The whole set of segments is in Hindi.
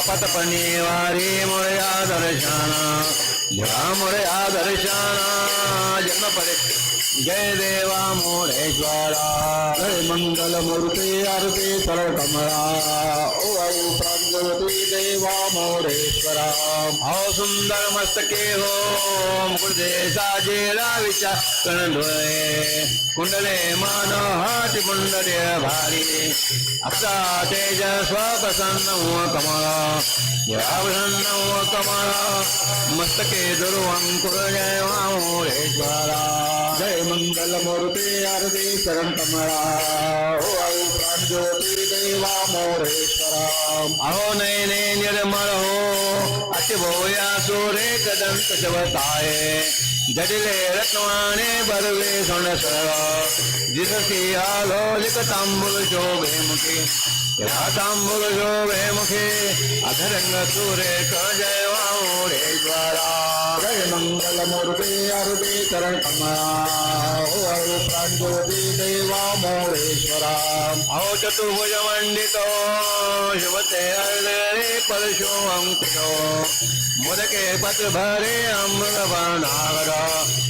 आपतपणी वारी मोरया दर्शन देवा मोरया दर्शन जन्म पड़े। जय देवा मोरेश्वरा जय मंगल मूर्ति आरती सर कमला ओ प्रांजलती देवा मोरेश्वरा अहो सुंदर मस्तके हो मुकुटे साजेला विचार कण डोळे कुंडले मान हात कुंडले भारी। अक्षा तेज स्वप्रसन्न देवा प्रसन्न कमळ मस्तके दुर्वंकुर जय मोरेश्वरा जय मंगल मूर्ती आरती शरण कमळा ओ आई प्रांजोती देवा मोरेश्वरा अहो नयने निर्मळ हो अतिभोया सुरे कदंत शवताय जडिले रत्नवाणे बरवे सोण सरळ दिससी आलो लिक तांबूल शोभे मुखे। या तांबूल शोभे मुखे। अधरंग सुरे जय वामुरेश्वरा जय मंगल शरण कमळा ओ आई प्रांजोती देवा मोरेश्वरा। अहो चतुर्भुज मंडितो। शिवते अर्धे परशो अंकुशो मुदके पत भरे अमृत वर्णागर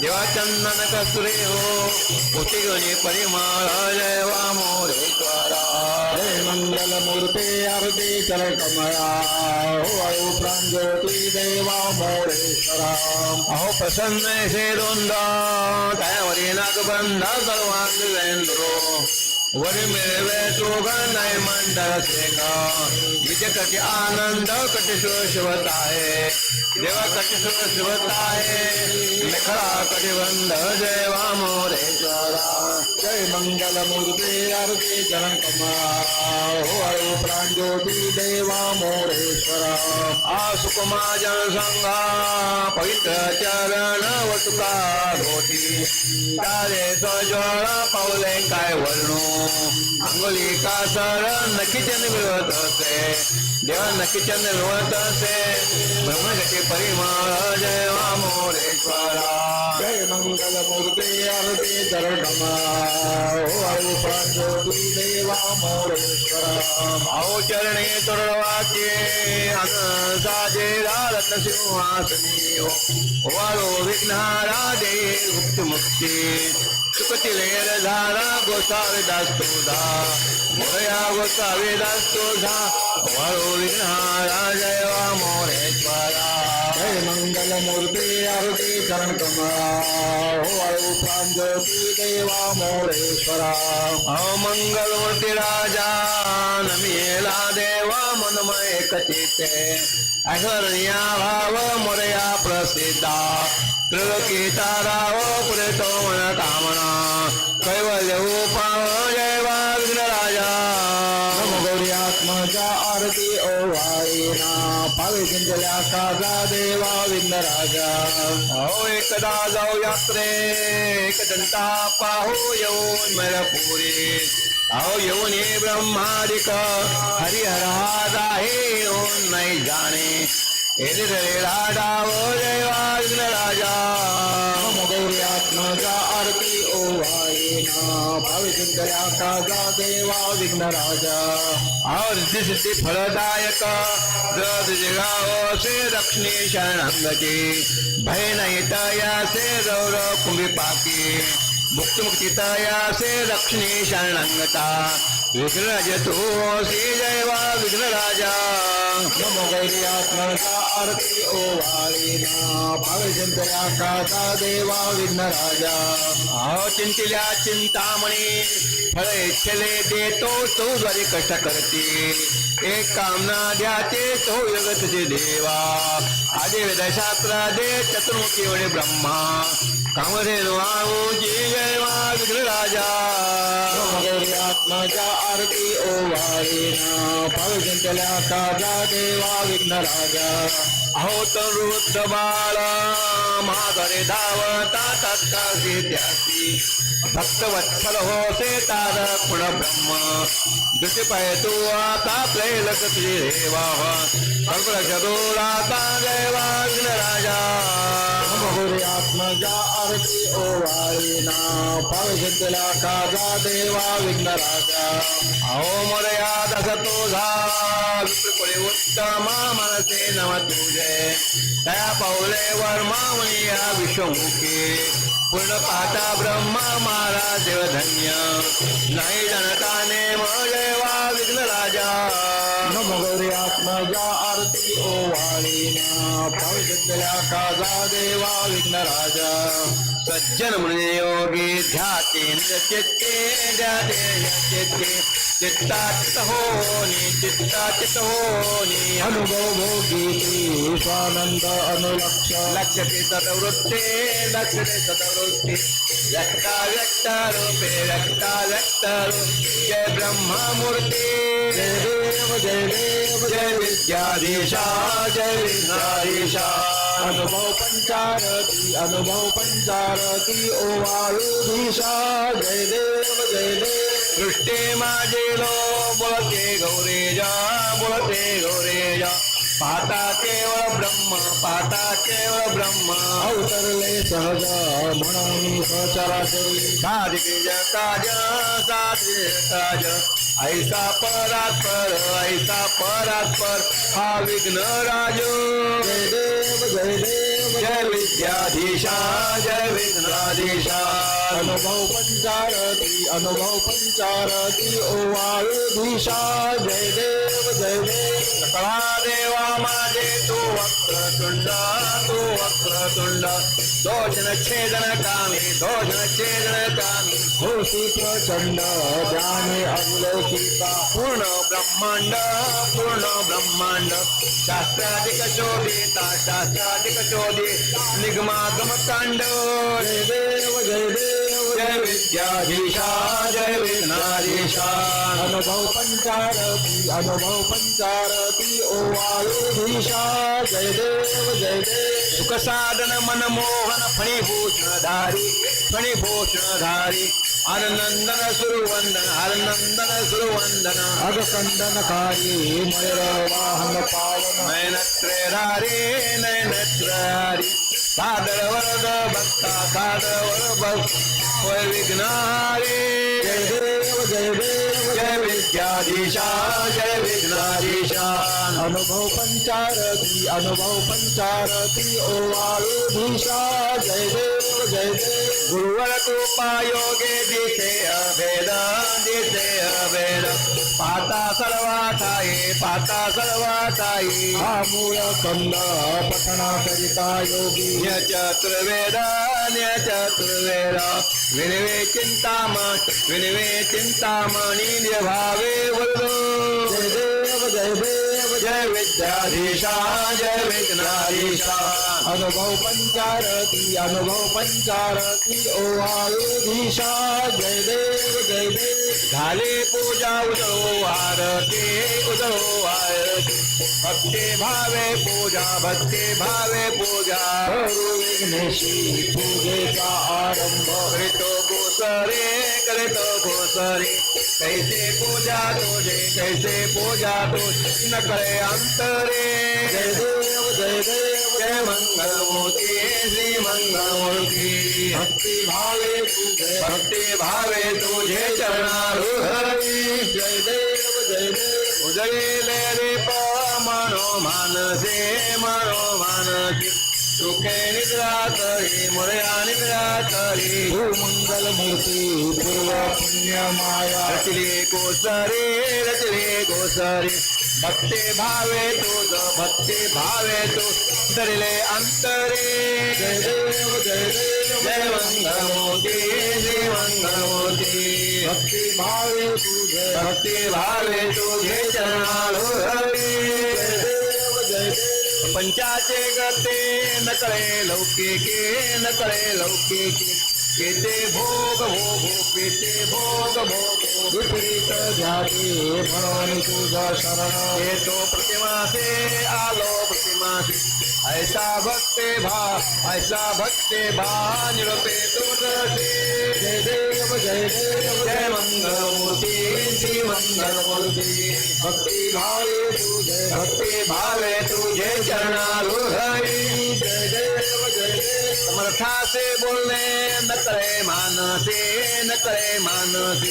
देवा चंदन कसुरे हो कोटी गणे परिमाळा जय वामोरेश्वरा हे मंगल मूर्ते आरती चल कमळा हो अयो प्रांजोती देवा मोरेश्वरा अहो प्रसन्न शेरुंद त्यावरी नागबंध सर्वांग वेंद्रो वरी मिळवे चोगनाय मंडळ शेख विजय आनंद कटिश्वर शिवताय। देवा कटिश्वर शिवताय। कटिबंध जय वामोरेश्वरा जय मंगल मूर्ती आरती शरण कुमार। ओ आई प्रांजोती देवा मोरेश्वरा आसुकुमा जनसंघा पवित्र चरण वटुका होती तारे सजोळ पावले काय वर्णू। अंगुली का सर नखिचन मिळवत असे देवा नखिचन मिळवत असे ब्रह्मगती परिमळ जय वामोरेश्वरा जय मंगल मूर्ती आरती शरण देवा मोरेश्वरा। चरणे तुरवाचे अन साजे रत्न सिंहासनी। वाळो विघ्नारा दे गुप्त मुक्ती सुखती लेर धारा गोसावी दास तुझा मोरया गोसावी दास तुझा वाळो जय वा मोरेश्वरा जय मंगल मूर्ती आरती चरण कमळा. हो ओ आई देवा मोरेश्वरा. अहो मंगल मूर्ती राजा नमिला देवा मनमय कचिते ऐश्वर्या भाव मोरया प्रसिद्धा. त्रिलोकी ताराव हो पुरेतो मन कामना. कैवल्य उपाव जिंकल्या काजा देवा विंद राजा अहो एकदा जाऊ यात्रे एक दंता पाहू येऊन मरपुरी अहो येऊन ये ब्रह्मादिक हरिहराज आहे येऊन नाही जाणे. रे राजाव जय विघ्न राजा नम आत्मजा और सिद्धी फलदायक द्रद जगाव से दक्षिणी शरणांगती भय नाही तया से गौरव कुंभी पाकी मुक्त मुक्ती तया से दक्षिणी शरणांगता विघ्न तू श्री जय वा विघ्न राजा आरती ओ देवा विघ्न राजा चिंतिल्या चिंतामणी फळ इच्छले देतो तो द्वारे कष्ट करते। एक कामना द्याचे तो योग तुझे देवा। आदि वेदशास्त्र दे चतुर्मुखी वडे ब्रह्मा। कामधेनु आणू जी जय वा विघ्न राजा। नम गौरी आत्मजा आरती ओवाळीना पावजंतल्या काजा देवा विघ्नराजा. अहो तरुद्ध बाळ माघारे धावता तत्काशी त्यासी भक्त वत्सल हो से तारकुण ब्रह्म दुसरी पाय तू आता प्रेलक तुझे देवा कर्कळ शरोराता देवा राजा नमोरे आत्मजा आरती ओवाळीना पावजंतल्या काजा देवा विघ्नराजा अहो मर्यादा तुझा विप्रकुळे उत्तम मनसे नम तुझे त्या पाऊले वर्मावणी या विश्वमुखी. पूर्ण पाहता ब्रह्मा मारा देव धन्य नाही जनताने देवा विघ्न आत्मजा आरती ओवाळीना पावजंतल्या काजा देवा विघ्नराजा सज्जन म्हणजे योगी ध्यातेंद्र चित्ते चित्ते चित्ताचित होनी चित्ताचित होनी अनुभव भोगी स्वानंद अनुलक्ष लक्ष्यते सदवृत्ते लक्ष्यते सदवृत्ती व्यक्ता व्यक्त व्यक्ता व्यक्त रूपे जय ब्रह्ममूर्ती जय देव जय देव जय विद्याधीशा जय विद्याधीशा अनुभव पंचारती अनुभव पंचारती ओवाळूधीशा जय देव जय देव सृष्टी माझे लो बोलते गौरेजा बोलते गौरेजा पाहता केवळ ब्रह्म पाता केवळ ब्रह्म. अवतरले सहज म्हणून सचराचरी साधिक काज साधिक काज ऐसा परात्पर ऐसा परात्पर हा विघ्न राज. जय देव जय देव. जय विद्याधीशा जय विघ्नाधीशा अनुभव पंचारती अनुभव पंचारती ओ ओवाळूधीशा जय देव जय देव. सकळा देवा माझे तू वक्रतुंड तू वक्रतुंड। दोषण छेदन कामी छेदन कामी। होसी प्रचंड ज्ञाने अवलौकिका पूर्ण ब्रह्मांड पूर्ण ब्रह्मांड। शास्त्राधिक शोभिता शास्त्राधिक शोधी निगमागम कांड। जय देव जय देव। जय विद्याधीशा जय विघ्नाधीशा अनुभव पंचारती अनुभव पंचारती ओ ओवाळूधीशा जय देव जय देव सुख साधन मनमोहन फणिभूषण धारी फणिभूषण धारी हर नंदन सुरवंदन आनंदन सुरवंदन अगकंदनकारी मयूर वाहन पावन नयनत्रहारी नयनत्रहारी सादर वरद भक्ता सादर वर भक्त विघ्नारी जय देव जय देव जय विद्याधीशा जय विघ्नाधीशा अनुभव पंचारती अनुभव पंचारती ओ ओवाळूधीशा जय देव जय गुरुवर कृपा योगे दिसे अभेद दिसे अभेद पाता सर्वाठाई पाता सर्वाठाई हा मूळ कंद पठणा करिता योगी चतुर्वेद चतुर्वेद विनवे चिंतामण विनवे चिंतामणी भावे वरदो जय देव जय देव जय विद्याधीशा जय विद्याधीशा अनुभव पंचारती अनुभव पंचारती ओ आयुधीशा जय देव जय देव। झाले पूजा उजळो आरती उजळो आरती। भक्ती भावे पूजा भक्ती भावे पूजा। करू विघ्नेशी पूजेचा आरंभ? करितो गोसरे करितो गोसरे कैसे पूजा तुझे कैसे पूजा तुझे न कळे अंतरे। जय देव जय देव। जय मंगलमूर्ती श्री मंगलमूर्ती भक्ती भावे भक्ती भावे तुझे चरणारुहरी जय देव जय देव उजळले रे मनो मानसे मनो मानसी सुखे निद्रा तरी मुळया निद्रा तरी भूमंगल मूर्ती पूर्व पुण्य माया रचले गोसरे रचले गोसरे भक्ती भावे तुझ भक्ती भावे तू धरले अंतरे। जय देव जय देव जय मंगलमूर्ती श्री मंगलमूर्ती भक्ती भावे पूजे भक्ती भावे तुझे जय जय देव पंचाचे गते न लौके के न लौके लौकिके। केते भोग भोग केते भोग भोग विठ्ठल ध्याते म्हणून तुझं शरण। तो प्रतिमा से आलो प्रतिमा से। ऐसा भक्ते भा, ऐसा भक्ते भा तुझसे जय देव जय देव, जय मंगलमूर्ती, श्री मंगलमूर्ती। भक्ति भावे तुझे भक्ती भावे तुझे देव जय समर्थासे बोलणे न करे मानसे न करे मानसे।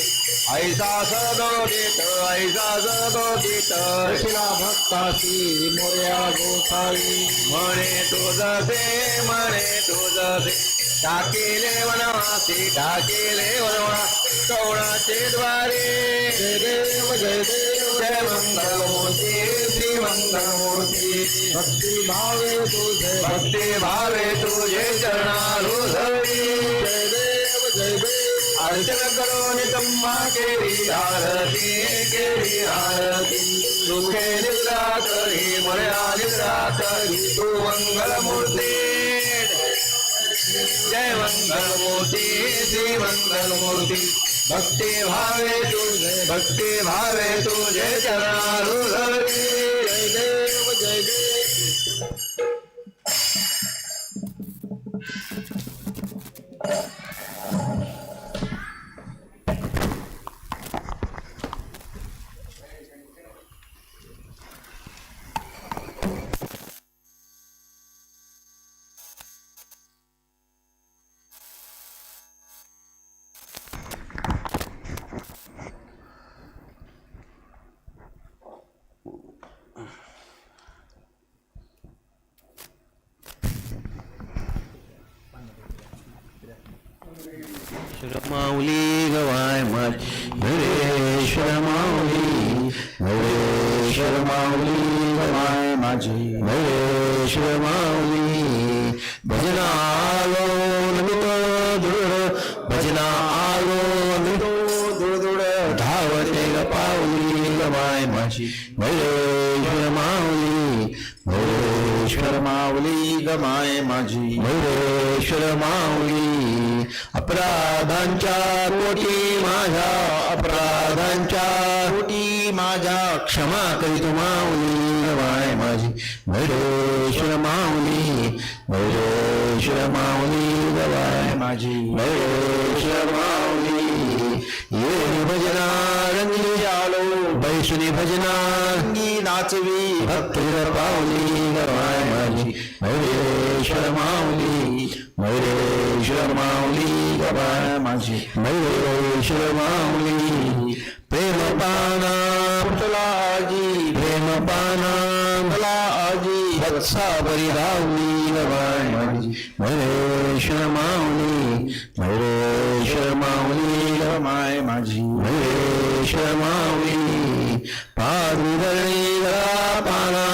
ऐसा सदोदित ऐसा सदोदित शिला भक्तासी मोर्या गोसावी। म्हणे तुझसे म्हणे तुझसे टाकेले वनवासी टाकेले वनवा कवणाचे द्वारे। जय देव जय देव। जय मंगलमूर्ती श्री मंगलमूर्ती भक्ती भावे तुझे भक्ती भावे तुझे चरणारुधरी जय देव जय देव अर्चन करो नितम्मा केली आरती केली आरती सुखे निद्रा करी मळ्या निद्रा करी तू मंगलमूर्ती जय मंगलमूर्ती श्री मंगलमूर्ती भक्ती भावे तुझे भक्ति भावे तुझे चरणारुधरी माऊली गवाय मरेश्वर माऊली मरेश्वर माऊली गवाय माझी मरेश्वर माऊली भजना आलो नमित दृढ भजना आलो नमित दृढ धावते ग पाऊली गवाय माझी मरेश्वर माऊली मरेश्वर माऊली गमाय माझी मरेश्वर माऊली अपराधांच्या कोटी माझ्या, अपराधांच्या कोटी माझ्या. क्षमा करी तू माऊली गवाय माझी. मरेश्वर माऊली मरेश्वर माऊली गवाय माझी. मरेश्वर माऊली, ये भजना रंगी आलो. बैसुनी भजना नाचवी भक्ती पावली गवाय माझी मयुरेश्वर माऊली मयुरेश्वर माऊली गवाय माझी. मयुरेश्वर माऊली प्रेम पाना पुतलाजी प्रेम पाना मला आजी वत्सा बरी धावली गवाय माझी. मयुरेश्वर माऊली मयुरेश्वर माऊली गमाय माझी. मयुरेश्वर माऊली पादमी धरणी धरा पाना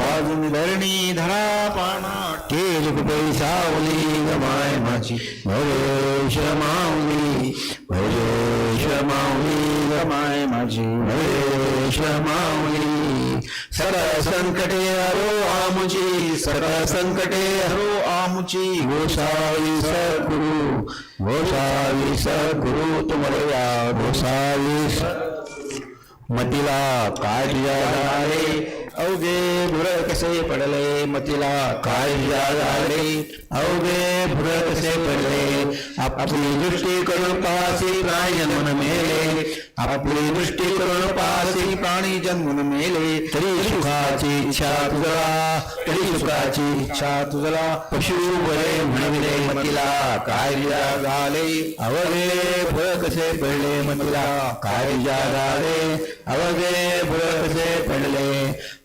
पादमी धरणी धरा पाना केल पैसावली गमाय माझी भरेश माऊली भरेश माऊली गमाय माझी भरेश माऊली सर संकटे हरो आमुची सर संकटे हरो आमुची गोसावी सद्गुरु गोसावी सद्गुरु तुमरया गोसावी सद्गुरु मतीला काळजा झाले अवघे भुर कसे पडले मतिला काळजा झाले अवघे भुर कसे पडले। आपली दृष्टी करून पासी प्राणी जन्मन मेले। आपली दृष्टी करून पासी प्राणी जन्मन मेले। तरी सुखाची इच्छा तुझला तरी सुखाची इच्छा तुझला पशु बरे म्हणविले मतीला काळजा झाले अवघे भुर कसे पडले, मतीला काळजा झाले अवघे भुर कसे पडले.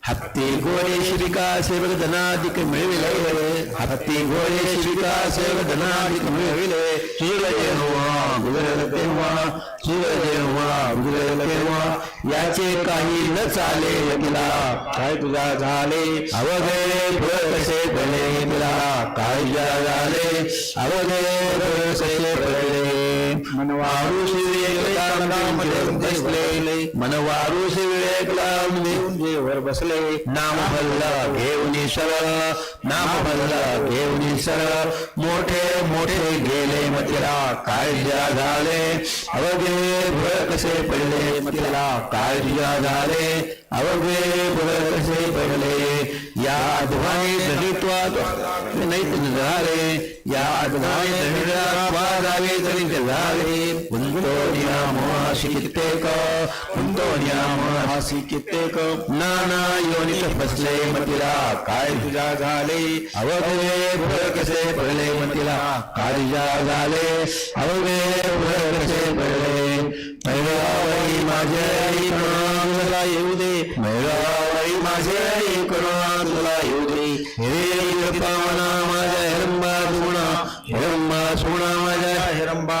हत्ती गोळे श्रीका सेवक धनाधिक मिळविले. हत्ती गोळे श्रीका सेवक धनाधिक मिळविले. शिव जेव्हा गुजरल तेव्हा जेव्हा तेव्हा याचे काही न चाले तिला काय तुझा झाले? अवघे फळ कसे पडले तिला काय ज्या झाले? अवघे फळ कसे पडले? मनवारू बसले. मन वारू विवेक लावून जेवर बसले. नाम भल्ला घेऊन सरळ नाम भल्ला घेऊन सरळ मोठे मोठे गेले मतिला काळज्या झाले. अवघे फळ कसे पडले मतिला काळज्या झाले. अवघे फळ कसे पडले. या अध्वाने दलित्वात नैत झाले. या अध्वाने दलित्वादावे दलित झाले. कुंतो नियामोहाशी कित्येक मोहा नियामोहाशी कित्येक नाना योनित फसले मतिला, काय तुझा झाले? अवघे फळ कसे पडले मतिला काळजा झाले? अवघे फळ कसे पडले मैरावरी माझे आई करुणा तुला येऊ दे. मैरावरी माझे आई करुणा तुला येऊ दे. हे पावना माझ्या हिरंबा सुगुणा हिरंबा सुगुणा माझ्या हिरंबा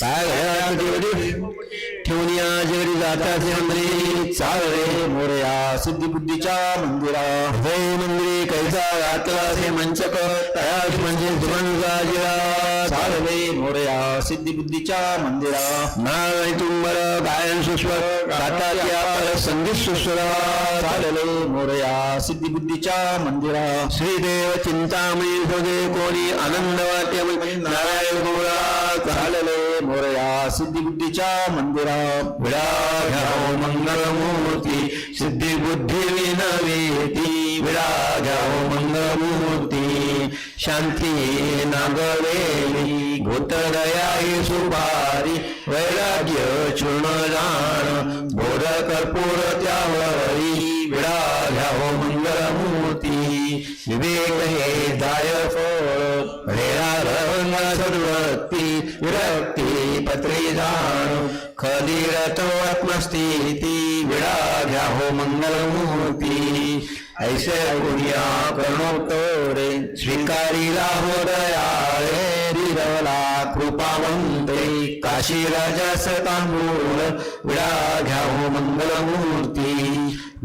പാകയാതിവടി जगडी मंदिरी चाल रे मोरया सिद्धिबुद्धीच्या मंदिरा. हृदय मंदिरी कैसा घातला से मंचक तयास म्हणजे जुमन चाल रे मोरया सिद्धिबुद्धीच्या मंदिरा. नारायण तुंबर गायन सुस्वर गाता त्या पर संगीत सुस्वर चालले मोरया सिद्धिबुद्धीच्या मंदिरा. श्रीदेव चिंतामणी हृदय कोणी आनंद वाटे नारायण गोरा चालले मोरया सिद्धिबुद्धीच्या मंदिरा. विडा घ्याव मंगलमूर्ती सिद्धी बुद्धी विनवेती. विडा घ्याव मंगलमूर्ती शांती नागवेली भूतदया सुपारी, वैराग्य चूर्ण जाण बोध कर्पूर त्यावरी. विडा घ्याव मंगलमूर्ती विवेक हे दाय फळ विरक्ती पत्री जाण खदिरतो आत्मस्थिती घ्या हो मंगलमूर्ती ऐसे गुणिया श्रृंगारी राहो दया रे रिरवला कृपावंते काशी राजास तांबूळ विडा घ्याहो मंगलमूर्ती।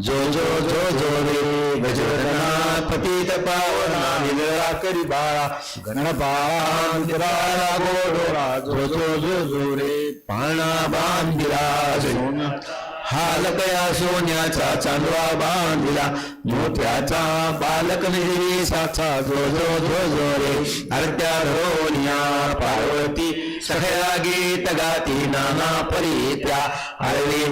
जो जो जो जो रे गजरना पतित पावना निगळा करी बाळा गणबाळा गोडोरा जो जो जो जो रे पाळणा बांधिला हालकया सोन्याचा चांदवा बांधिला मोत्याचा बालक निधी साचा जो जो जो जो रे अर्ध्या धोनिया पार्वती सखया गीत गाती नाना परित्या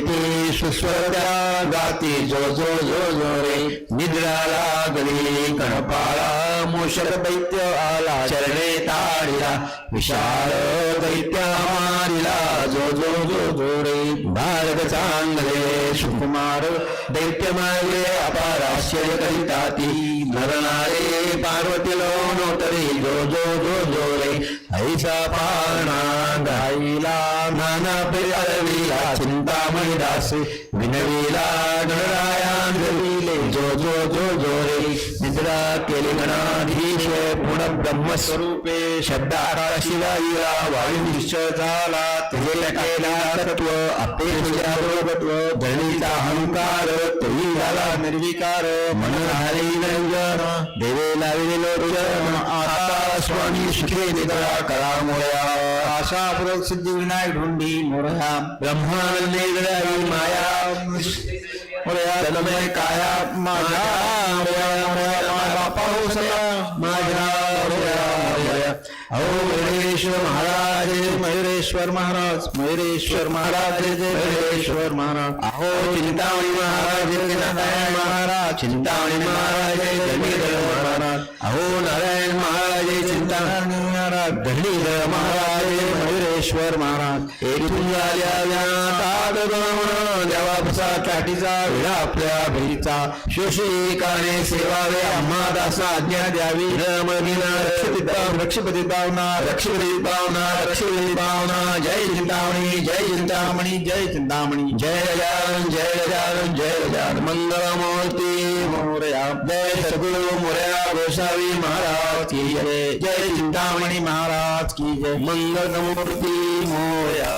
ती सुस्वरत्या गाती जो जो जो जो रे निद्रा लागली कणपाळा मोशर दैत्य आला चरणे ताडिला विशाल दैत्य मारिला जो जो जो जो रे भारत चांगले सुकुमार दैत्य मारले अपार आश्चर्य करिता ती नरणारे पार्वती लोणोतरी जो जो जो जो रे ऐसा पाणा गाईला नाना पिरविला चिंतामणी दास विनविला गणरायांजलीले जो जो जो जो रे निद्रा केली गणाधीश पूर्ण ब्रह्मस्वरूपे शब्दारा शिवाईला वायुनिश्च झाला ते केला तत्व आपे बरोबत्व धरणीचा अहंकार निर्विकार मन निरंजन आता स्वामी सुखे निद्रा करा मोया आशापूर्वक सिद्धिविनायक ढोंडी मोरया। ब्रह्मानंदे माया। मोरया तन्मय काया माझ्या बापा हो माझ्या मयुरेश्वर महाराज। मयुरेश्वर महाराज मयुरेश्वर महाराज जय मयुरेश्वर महाराज. अहो चिंतामणी महाराज नारायण महाराज चिंतामणी महाराज धरणीधर महाराज. अहो नारायण महाराज चिंतामणी महाराज धरणीधर महाराज मयुरेश्वर महाराज. येथून झाल्या देवा गमन काठीचा विळा आपल्या शोषिकाने सेवावे आम्हा दासा रक्षपती पावना रक्षपती पावना रक्षपती पावना जय चिंतामणि जय चिंतामणी जय चिंतामणी जय गजानन जय गजानन जय गजानन मंगलमूर्ती मोरया जय सद्गुरु मोरया गोसावी महाराज की जय जय चिंतामणी महाराज की जय मंगलमूर्ती मोरया